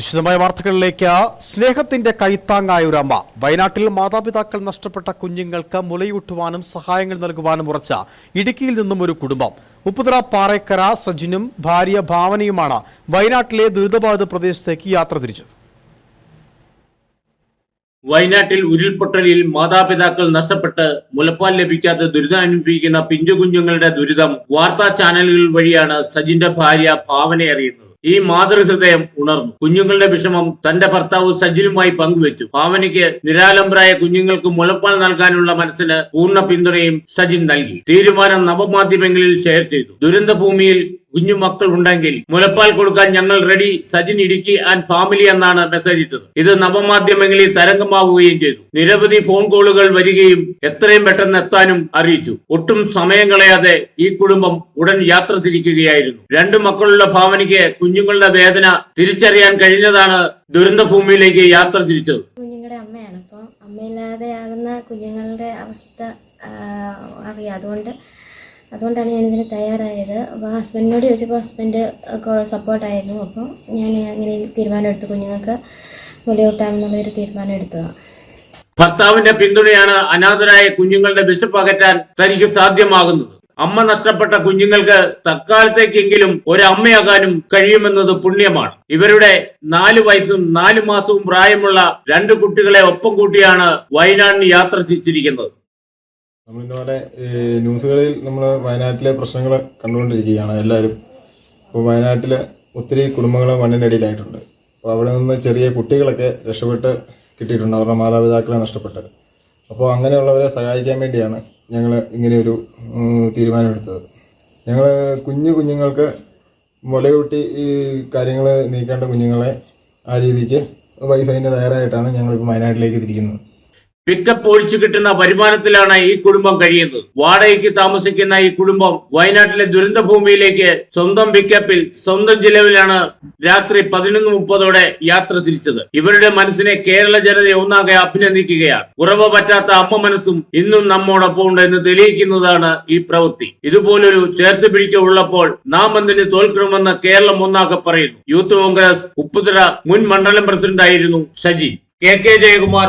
വിശദമായ വാർത്തകളിലേക്ക്. സ്നേഹത്തിന്റെ കൈത്താങ്ങായ ഒരു അമ്മ. വയനാട്ടിൽ മാതാപിതാക്കൾ നഷ്ടപ്പെട്ട കുഞ്ഞുങ്ങൾക്ക് മുലയൂട്ടുവാനും സഹായങ്ങൾ നൽകുവാനും ഉറച്ച ഇടുക്കിയിൽ നിന്നും ഒരു കുടുംബം. ഉപ്പുതറ പാറേക്കര സജിനും ഭാര്യ ഭാവനയുമാണ് വയനാട്ടിലെ ദുരിതബാധിത പ്രദേശത്തേക്ക് യാത്ര തിരിച്ചത്. വയനാട്ടിൽ ഉരുൾപൊട്ടലിൽ മാതാപിതാക്കൾ നഷ്ടപ്പെട്ട് മുലപ്പാൽ ലഭിക്കാതെ ദുരിതം അനുഭവിക്കുന്ന പിഞ്ചു കുഞ്ഞുങ്ങളുടെ ദുരിതം വാർത്താ ചാനലുകൾ വഴിയാണ് സജിന്റെ ഭാര്യ ഭാവന അറിയുന്നത്. ഈ മാതൃഹൃദയം ഉണർന്നു. കുഞ്ഞുങ്ങളുടെ വിഷമം തന്റെ ഭർത്താവ് സജിലുമായി പങ്കുവച്ചു. ഭാവനയ്ക്ക് നിരാലംബരായ കുഞ്ഞുങ്ങൾക്ക് മുലപ്പാൽ നൽകാനുള്ള മനസ്സിന് പൂർണ പിന്തുണയും സജിൻ നൽകി. തീരുമാനം നവമാധ്യമങ്ങളിൽ ഷെയർ ചെയ്തു. ദുരന്ത ഭൂമിയിൽ കുഞ്ഞു മക്കൾ ഉണ്ടെങ്കിൽ മുലപ്പാൽ കൊടുക്കാൻ ഞങ്ങൾ ready Sajin Idukki and family എന്നാണ് മെസ്സേജ് ഇട്ടത്. ഇത് നവമാധ്യമങ്ങളിൽ തരംഗമാവുകയും ചെയ്തു. നിരവധി ഫോൺ കോളുകൾ വരികയും എത്രയും പെട്ടെന്ന് എത്താനും അറിയിച്ചു. ഒട്ടും സമയം കളയാതെ ഈ കുടുംബം ഉടൻ യാത്ര തിരിക്കുകയായിരുന്നു. രണ്ടു മക്കളുള്ള ഭാവനയ്ക്ക് കുഞ്ഞുങ്ങളുടെ വേദന തിരിച്ചറിയാൻ കഴിഞ്ഞതാണ് ദുരന്ത ഭൂമിയിലേക്ക് യാത്ര തിരിച്ചത്. കുഞ്ഞുങ്ങളുടെ അമ്മയാണ്. അപ്പോൾ അമ്മയില്ലാതെയാകുന്ന കുഞ്ഞുങ്ങളുടെ അവസ്ഥ അറിയാം. അതുകൊണ്ട് അതുകൊണ്ടാണ് ഞാനിതിന് തയ്യാറായത്. അപ്പോൾ ഹസ്ബൻഡിനോട് ചോദിച്ചപ്പോൾ ഹസ്ബൻഡ് സപ്പോർട്ടായിരുന്നു അപ്പോൾ ഞാൻ അങ്ങനെ തീരുമാനമെടുത്തു കുഞ്ഞുങ്ങൾക്ക് മുലയൂട്ടാമെന്നുള്ളൊരു തീരുമാനം എടുത്തത്. ഭർത്താവിന്റെ പിന്തുണയാണ് അനാഥരായ കുഞ്ഞുങ്ങളുടെ വിശപ്പ് അകറ്റാൻ തനിക്ക് സാധ്യമാകുന്നത്. അമ്മ നഷ്ടപ്പെട്ട കുഞ്ഞുങ്ങൾക്ക് തക്കാലത്തേക്കെങ്കിലും ഒരമ്മയാകാനും കഴിയുമെന്നത് പുണ്യമാണ്. ഇവരുടെ നാല് വയസ്സും നാല് മാസവും പ്രായമുള്ള രണ്ട് കുട്ടികളെ ഒപ്പം കൂട്ടിയാണ് വയനാടിന് യാത്ര തിരിച്ചിരിക്കുന്നത്. നമ്മളിന്നോടെ ന്യൂസുകളിൽ നമ്മൾ വയനാട്ടിലെ പ്രശ്നങ്ങൾ കണ്ടുകൊണ്ടിരിക്കുകയാണ് എല്ലാവരും. ഇപ്പോൾ വയനാട്ടിൽ ഒത്തിരി കുടുംബങ്ങൾ മണ്ണിനടിയിലായിട്ടുണ്ട് അപ്പോൾ അവിടെ നിന്ന് ചെറിയ കുട്ടികളൊക്കെ രക്ഷപ്പെട്ട് കിട്ടിയിട്ടുണ്ട്. അവരുടെ മാതാപിതാക്കളെ നഷ്ടപ്പെട്ടത്. അപ്പോൾ അങ്ങനെയുള്ളവരെ സഹായിക്കാൻ വേണ്ടിയാണ് ഞങ്ങൾ ഇങ്ങനെയൊരു തീരുമാനമെടുത്തത്. ഞങ്ങൾ കുഞ്ഞു കുഞ്ഞുങ്ങൾക്ക് മുലയൂട്ടി ഈ കാര്യങ്ങൾ നീക്കേണ്ട കുഞ്ഞുങ്ങളെ ആ രീതിക്ക് വൈഫൈന്റെ തയ്യാറായിട്ടാണ് ഞങ്ങളിപ്പോൾ വയനാട്ടിലേക്ക് തിരിക്കുന്നത്. പിക്കപ്പ് ഒഴിച്ചു കിട്ടുന്ന വരുമാനത്തിലാണ് ഈ കുടുംബം കഴിയുന്നത്. വാടകയ്ക്ക് താമസിക്കുന്ന ഈ കുടുംബം വയനാട്ടിലെ ദുരന്ത ഭൂമിയിലേക്ക് സ്വന്തം പിക്കപ്പിൽ സ്വന്തം ചിലവിലാണ് രാത്രി പതിനൊന്ന് മുപ്പതോടെ യാത്ര തിരിച്ചത്. ഇവരുടെ മനസ്സിനെ കേരള ജനത ഒന്നാകെ അഭിനന്ദിക്കുകയാണ്. ഉറവ പറ്റാത്ത അമ്മ മനസ്സും ഇന്നും നമ്മോടൊപ്പം ഉണ്ട് എന്ന് തെളിയിക്കുന്നതാണ് ഈ പ്രവൃത്തി. ഇതുപോലൊരു ചേർത്ത് പിടിക്ക ഉള്ളപ്പോൾ നാം എന്തിന് തോൽക്കണമെന്ന് കേരളം ഒന്നാകെ പറയുന്നു. യൂത്ത് കോൺഗ്രസ് ഉപ്പുതറ മുൻ മണ്ഡലം പ്രസിഡന്റായിരുന്നു Shaji. K. K. Jayakumar